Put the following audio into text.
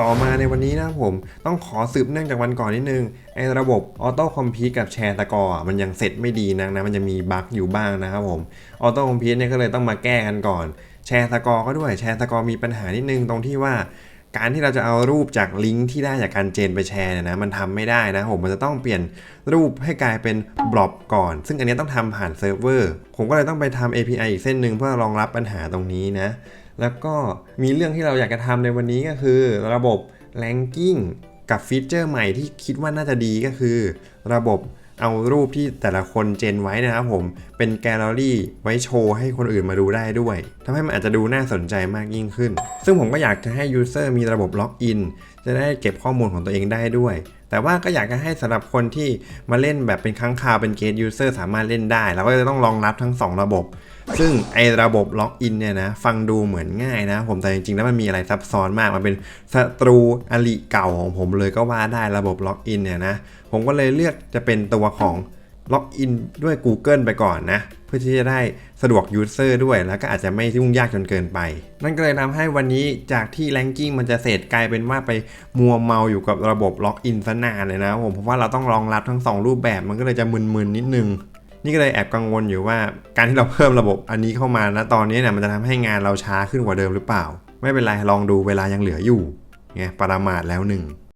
ต่อมาในวันนี้นะครับผมต้องขอสืบเนื่องจากวันก่อนนิดนึงไอ้ระบบออโต้คอมพิวกับแชร์ตะกอมันยังเสร็จไม่ดีนักนะมันจะมีบั๊กอยู่บ้างนะครับผมออโต้คอมพิวเนี่ยก็เลยต้องมาแก้กันก่อน แชร์ตะกอก็ด้วยแชร์ตะกอมีปัญหานิดนึงตรงที่ว่าการที่เราจะเอารูปจากลิงก์ที่ได้จากการเจนไปแชร์เนี่ยนะมันทำไม่ได้นะผมมันจะต้องเปลี่ยนรูปให้กลายเป็นบล็อบก่อน ซึ่งอันนี้ต้องทำผ่านเซิร์ฟเวอร์ผมก็เลยต้องไปทำ API อีกเส้นหนึ่งเพื่อรองรับปัญหาตรงนี้นะ แล้วก็มีเรื่องที่เราอยากจะทำในวันนี้ก็คือ ระบบ Ranking กับฟีเจอร์ใหม่ที่คิดว่าน่าจะดีก็คือ ระบบเอารูปที่แต่ละคนเจนไว้นะครับผม เป็นแกลเลอรี่ไว้โชว์ให้คนอื่นมาดูได้ด้วยทำให้มันอาจจะดูน่าสนใจมากยิ่งขึ้น ซึ่งผมก็อยากจะให้ยูเซอร์มีระบบล็อกอินจะได้เก็บข้อมูลของตัวเองได้ด้วย แต่ว่าก็อยากจะให้สำหรับคนที่มาเล่นแบบเป็นครั้งคราวเป็นเกตยูเซอร์สามารถเล่นได้เราก็จะต้องรองรับทั้ง 2 ระบบ ซึ่งไอระบบล็อกอินเนี่ยนะฟังดูเหมือนง่ายนะ ผมแต่จริงๆแล้วมันมีอะไรซับซ้อนมาก มันเป็นศัตรูอลิเก่าของผมเลยก็ว่าได้ระบบล็อกอินเนี่ยนะผมก็เลยเลือกจะเป็นตัวของ ล็อกอินด้วย Google ไปก่อนนะ เพื่อที่จะได้สะดวกยูเซอร์ด้วย แล้วก็อาจจะไม่ยุ่งยากจนเกินไป นั่นก็เลยทำให้วันนี้จากที่แ a งกิ้งมันจะเสร็จกลายเป็นว่าไปมัวเมาอยู่กับระบบล็อกอินซะนานเลยนะผมเพราะว่าเราต้องรองรับทั้งสองรูปแบบมันก็เลยจะมึนๆนิดนึงนี่ก็เลยแอบกังวลอยู่ว่าการที่เราเพิ่มระบบอันนี้เข้ามานะตอนนี้เนี่ยมันจะทำให้งานเราช้าขึ้นกว่าเดิมหรือเปล่า ไม่เป็นไรลองดูเวลายังเหลืออยู่ไงประมาทแล้วหนึ่ง